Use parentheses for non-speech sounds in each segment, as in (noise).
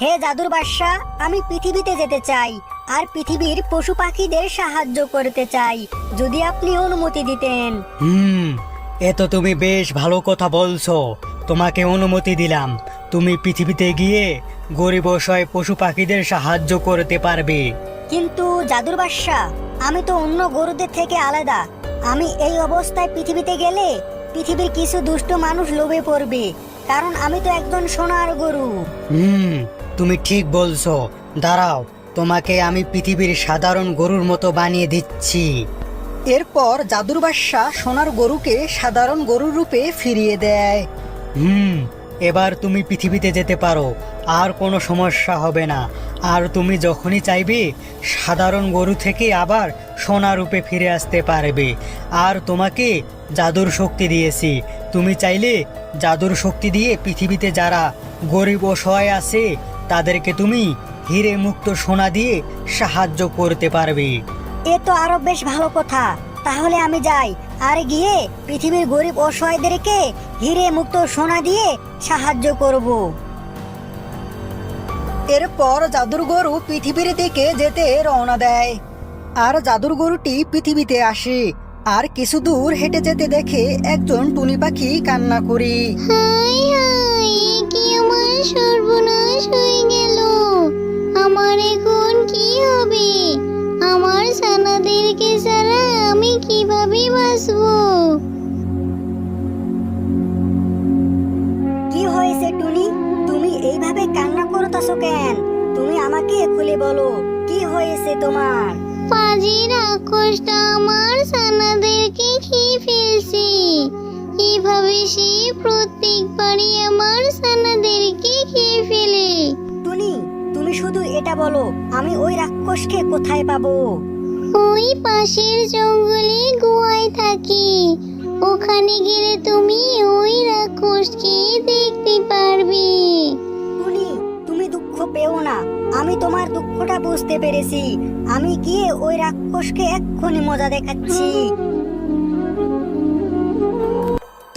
হে জাদুর বাদশা আমি পৃথিবীতে যেতে চাই আর পৃথিবীর পশু পাখিদের সাহায্য করতে চাই। যদি আপনি অনুমতি দিতেন। হুম এ তো তুমি বেশ ভালো কথা বলছো। তোমাকে অনুমতি দিলাম। তুমি পৃথিবীতে গিয়ে গরিব অসহায় পশু পাখিদের সাহায্য করতে পারবে। কিন্তু জাদুর বাদশা আমি তো অন্য গরুদের থেকে আলাদা। আমি এই অবস্থায় পৃথিবীতে গেলে পৃথিবীর কিছু দুষ্ট মানুষ লোভে পড়বে। কারণ আমি তো একজন সোনার গরু। হুম তুমি ঠিক বলছো। দাঁড়াও, তোমাকে আমি পৃথিবীর সাধারণ গরুর মতো বানিয়ে দিচ্ছি। এরপর জাদুর বাদশা সোনার গরুকে সাধারণ গরুর রূপে ফিরিয়ে দেয়। হুম, এবার তুমি পৃথিবীতে যেতে পারো, আর কোনো সমস্যা হবে না। আর তুমি যখনই চাইবে, সাধারণ গরু থেকে আবার সোনা রূপে ফিরে আসতে পারবে। আর তোমাকে জাদুর শক্তি দিয়েছি। তুমি চাইলে জাদুর শক্তি দিয়ে পৃথিবীতে যারা গরিব অসহায় আছে তাদেরকে তুমি হিরে মুক্ত সোনা দিয়ে সাহায্য করতে পারবে। এ তো আরও বেশ ভালো কথা। তাহলে আমি যাই আর গিয়ে পৃথিবীর গরিব অসহায়দেরকে হিরে মুক্ত সোনা দিয়ে সাহায্য করব। এরপর জাদুর গরু পৃথিবীর দিকে যেতে রওনা দেয়। আর জাদুর গরুটি পৃথিবীতে আসে। আর কিছু দূর হেঁটে যেতে দেখে একজন টুনি পাখি কান্না করি। হাই হাই কি আমার সর্বনাশ হয়েছে তোমার পাজি রাক্ষসটা আমার সানাদেরকে খেয়ে ফেলছে? এভাবে সে প্রত্যেকবারই আমার সানাদেরকে খেয়ে ফেলে? টুনি তুমি শুধু এটা বলো আমি ওই রাক্ষসকে কোথায় পাবো? ওই পাশের জঙ্গলে গুহায় থাকি। ওখানে গেলে তুমি ওই রাক্ষসকে তোমার দুঃখটা বুঝতে পেরেছি। আমি গিয়ে ওই রাক্ষসকে এক্ষুনি মজা দেখাচ্ছি।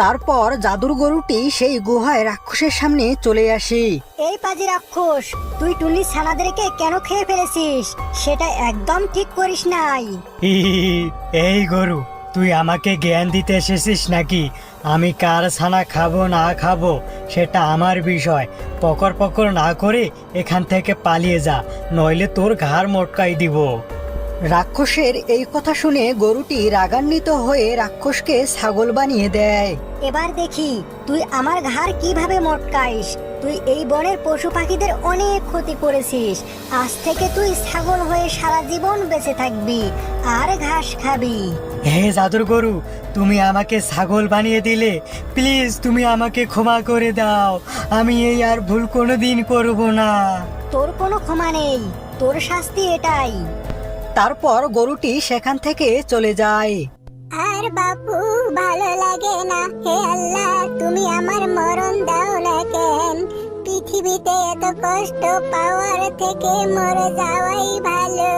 তারপর জাদুর গরুটি সেই গুহায় রাক্ষসের সামনে চলে আসি। এই পাজি রাক্ষস তুই টুনি ছানাদেরকে কেন খেয়ে ফেলেছিস? সেটা একদম ঠিক করিস নাই। এই গরু। তুই আমাকে জ্ঞান দিতে এসেছিস নাকি? আমি কার ছানা খাব না খাব সেটা আমার বিষয়। পকর পকর না করে এখান থেকে পালিয়ে যা নইলে তোর ঘাড় মটকাই দিব। রাক্ষসের এই কথা শুনে গরুটি রাগান্বিত হয়ে রাক্ষসকে ছাগল বানিয়ে দেয়। এবার দেখি তুই আমার ঘাড় কীভাবে মটকাইস? তুই এই বনের পশু পাখিদের অনেক ক্ষতি করেছিস। আজ থেকে তুই ছাগল হয়ে সারা জীবন বেঁচে থাকবি আর ঘাস খাবি। হে জাদুর গরু তুমি আমাকে ছাগল বানিয়ে দিলে। প্লিজ তুমি আমাকে ক্ষমা করে দাও। আমি এই আর ভুল কোনোদিন করব না। তোর কোনো ক্ষমা নেই। তোর শাস্তি এটাই। তারপর গরুটি সেখান থেকে চলে যায়। আর বাপু ভালো লাগে না। হে আল্লাহ তুমি আমার মরণ কেন পৃথিবীতে এত কষ্ট পাওয়ার থেকে মরে যাওয়াই ভালো।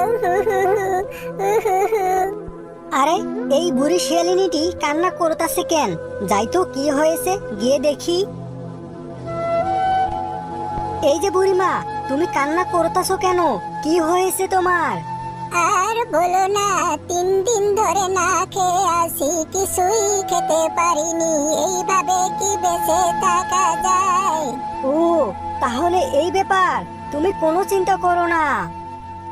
আরে, এই বুড়ি শিয়ালিনীটি কান্না করতেছে কেন? যাই তো, কি হয়েছে? গিয়ে দেখি। এই যে বুড়িমা, তুমি কান্না করতেছো কেন? কি হয়েছে তোমার? আর বলো না তিন দিন ধরে না খেয়ে আসি কিছুই খেতে পারিনি। এইভাবে কি বেঁচে থাকা যায়? ও তাহলে এই ব্যাপার তুমি কোনো চিন্তা করো না।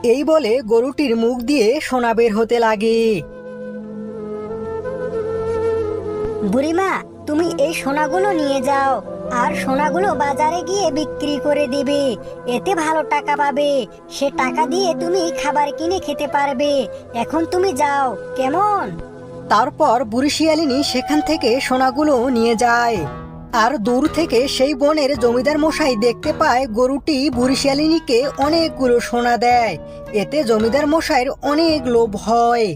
এই বলে গরুটির মুখ দিয়ে সোনা বের হতে লাগে। বুড়িমা তুমি এই সোনাগুলো নিয়ে যাও। আর সোনাগুলো বাজারে গিয়ে বিক্রি করে দিবে। এতে ভালো টাকা পাবে। সে টাকা দিয়ে তুমি খাবার কিনে খেতে পারবে। এখন তুমি যাও। কেমন? তারপর বুড়ি শিয়ালিনী সেখান থেকে সোনাগুলো নিয়ে যায়। আর দূর থেকে সেই বনের জমিদার মশাই দেখতে পায় গরুটি বুড়ি শিয়ালিনীকে অনেকগুলো সোনা দেয়। এতে জমিদার মশাইয়ের অনেক লোভ হয়।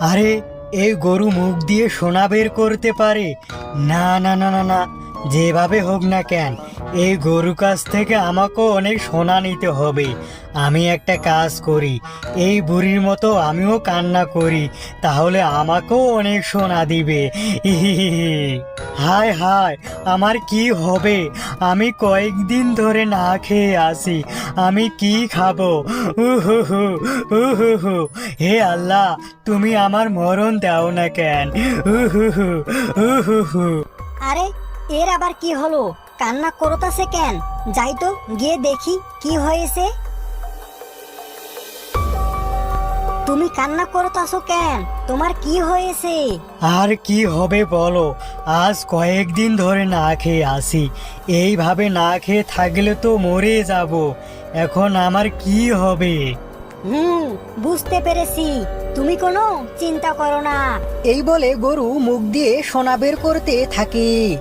আরে, এই গরু মুখ দিয়ে সোনা বের করতে পারে। না না না না না। যেভাবে হোক না কেন, এই গরু কাছ থেকে আমাকেও অনেক সোনা নিতে হবে। আমি একটা কাজ করি, এই বুড়ির মতো আমিও কান্না করি, তাহলে আমাকেও অনেক সোনা দিবে। (laughs) হায় হায়, আমার কি হবে? আমি কয়েকদিন ধরে না খেয়ে আসি আমি কি খাব? উহু হু হে আল্লাহ, তুমি আমার মরণ দাও না কেন? উহু হু আরে এর আবার কি হলো? কান্না করতাছে কেন? যাই তো গিয়ে দেখি কি হয়েছে। তুমি কান্না করতাছো কেন? তোমার কি হয়েছে? আর কি হবে বলো? আজ কয়েকদিন ধরে না খেয়ে আসি। এইভাবে না খেয়ে থাকলে তো মরে যাব। এখন আমার কি হবে? হুম বুঝতে পেরেছি। তুমি কোনো চিন্তা করো না। এই বলে গরু মুখ দিয়ে সোনা বের করতে থাকে।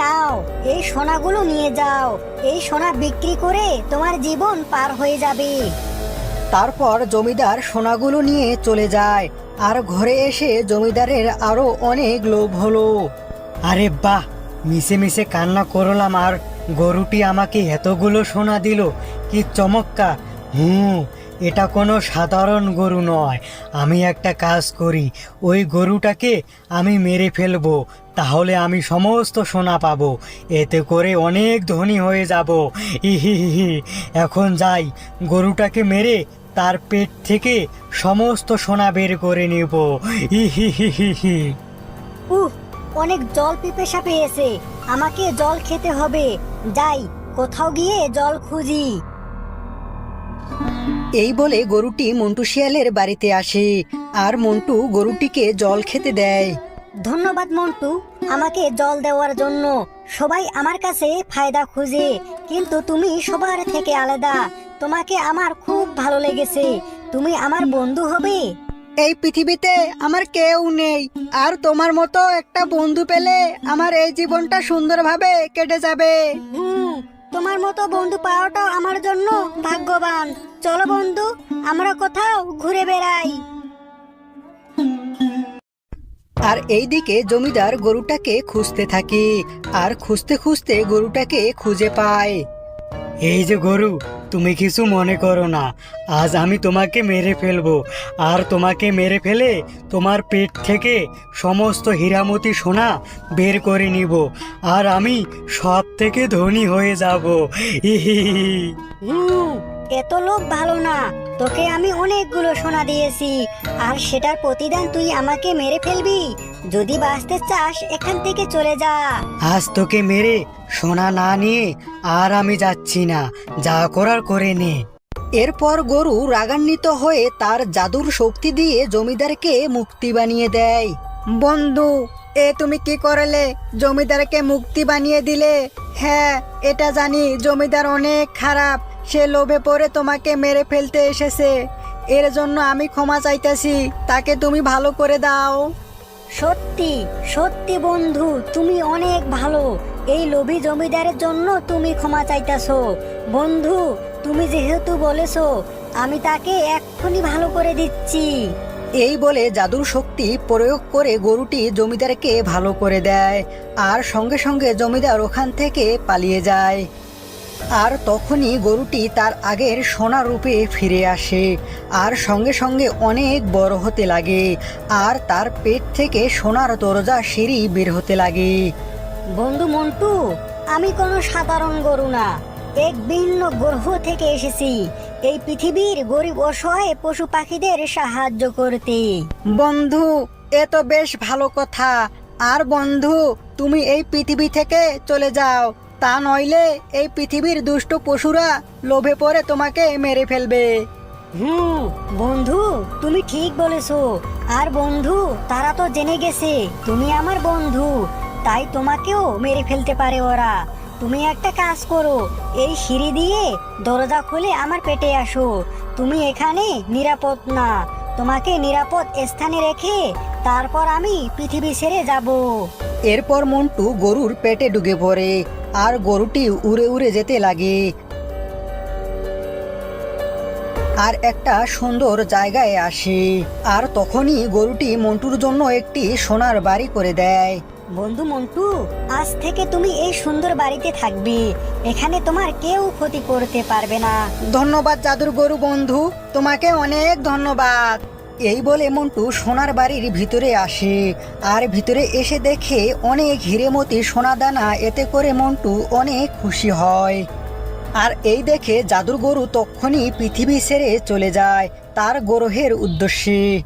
নাও, এই সোনাগুলো নিয়ে যাও। এই সোনা বিক্রি করে তোমার জীবন পার হয়ে যাবে। তারপর জমিদার সোনাগুলো নিয়ে চলে যায়। আর ঘরে এসে জমিদারের আরও অনেক লোভ হলো। আরে বাহ, মিশে মিশে কান্না করলাম আর। গরুটি আমাকে এতগুলো সোনা দিল, কি চমৎকার। হুম এটা কোনো সাধারণ গরু নয়। আমি একটা কাজ করি, ওই গরুটাকে আমি মেরে ফেলব, তাহলে আমি সমস্ত সোনা পাবো, এতে করে অনেক ধনী হয়ে যাব। ইহিহি এখন যাই, গরুটাকে মেরে তার পেট থেকে সমস্ত সোনা বের করে নেব। ইহিহিহি উহ, অনেক জল পিপেসা পেয়েছে, আমাকে জল খেতে হবে। যাই, কোথাও গিয়ে জল খুঁজি। এই বলে গরুটি মন্টু শিয়ালের বাড়িতে আসে। আর মন্টু গরুটিকে জল খেতে দেয়। ধন্যবাদ মন্টু আমাকে জল দেওয়ার জন্য। সবাই আমার কাছে ফায়দা খুঁজে কিন্তু তুমি সবার থেকে আলাদা। তোমাকে আমার খুব ভালো লেগেছে। তুমি আমার বন্ধু হবে। এই পৃথিবীতে আমার কেউ নেই। আর তোমার মতো একটা বন্ধু পেলে আমার এই জীবনটা সুন্দরভাবে কেটে যাবে। হুম তোমার মতো বন্ধু পাওয়াটাও আমার জন্য ভাগ্যবান। চলো বন্ধু, আমরা কোথাও ঘুরে বেড়াই। আর এইদিকে জমিদার গরুটাকে খুঁজতে থাকে, আর খুঁজতে খুঁজতে গরুটাকে খুঁজে পায়। এই যে গরু, তুমি কিছু মনে করো না। আজ আমি তোমাকে মেরে ফেলব। আর তোমাকে মেরে ফেলে তোমার পেট থেকে সমস্ত হীরামতি সোনা বের করে নিব। আর আমি সব থেকে ধনী হয়ে যাব। ইহি এত লোক ভালো না। তোকে আমি অনেকগুলো সোনা দিয়েছি। আর সেটার প্রতিদান তুই আমাকে মেরে ফেলবি। যদি বাঁচতে চাস, এখান থেকে চলে যা। আজ তোকে মেরে সোনা না নিয়ে আর আমি যাচ্ছি না। যা করার করে নে। এরপর গরু রাগান্বিত হয়ে তার জাদুর শক্তি দিয়ে জমিদারকে মুক্তি বানিয়ে দেয়। বন্ধু, এ তুমি কি করলে? জমিদারকে মুক্তি বানিয়ে দিলে? হ্যাঁ এটা জানি, জমিদার অনেক খারাপ। সে লোভে পড়ে তোমাকে মেরে ফেলতে এসেছে। এর জন্য আমি ক্ষমা চাইতেছি তাকে তুমি ভালো করে দাও। সত্যি সত্যি বন্ধু তুমি অনেক ভালো। এই লোভী জমিদারের জন্য তুমি ক্ষমা চাইতাছো। বন্ধু তুমি যেহেতু বলেছ আমি তাকে এক্ষুনি ভালো করে দিচ্ছি। এই বলে জাদুর শক্তি প্রয়োগ করে গরুটি জমিদারকে ভালো করে দেয় আর সঙ্গে সঙ্গে জমিদার ওখান থেকে পালিয়ে যায়। আর তখনই গরুটি তার আগের সোনা রূপে ফিরে আসে আর সঙ্গে সঙ্গে অনেক বড় হতে লাগে আর তার পেট থেকে সোনার দরজা সিঁড়ি বের হতে লাগে। বন্ধু মন্টু আমি কোনো সাধারণ গরু না। এক ভিন্ন গ্রহ থেকে এসেছি। এই পৃথিবীর গরিব অসহায় পশু পাখিদের সাহায্য করতে। বন্ধু এ তো বেশ ভালো কথা। আর বন্ধু তুমি এই পৃথিবী থেকে চলে যাও। তা নইলে এই পৃথিবীর দুষ্ট পশুরা লোভে পড়ে তোমাকে মেরে ফেলবে। হুম বন্ধু তুমি ঠিক বলেছ। আর বন্ধু তারা তো জেনে গেছে তুমি আমার বন্ধু। তাই তোমাকেও মেরে ফেলতে পারে ওরা। তুমি একটা কাজ করো এই সিঁড়ি দিয়ে দরজা খুলে আমার পেটে আসো। তুমি এখানে নিরাপদ না। তোমাকে নিরাপদ স্থানে রেখে তারপর আমি পৃথিবী ছেড়ে যাব। এরপর মন্টু গরুর পেটে ঢুকে পড়ে। আর গরুটি উড়ে উড়ে যেতে লাগে। আর একটা সুন্দর জায়গায় আসে। আর তখনই গরুটি মন্টুর জন্য একটি সোনার বাড়ি করে দেয়। বন্ধু মন্টু আজ থেকে তুমি এই সুন্দর বাড়িতে থাকবি। এখানে তোমার কেউ ক্ষতি করতে পারবে না। ধন্যবাদ জাদুর গরু বন্ধু তোমাকে অনেক ধন্যবাদ। এই বলে মন্টু সোনার বাড়ির ভিতরে আসে। আর ভিতরে এসে দেখে অনেক হিরেমতি সোনাদানা এতে করে মন্টু অনেক খুশি হয়। আর এই দেখে জাদুর গরু তক্ষণই পৃথিবী ছেড়ে চলে যায় তার গ্রহের উদ্দেশ্যে।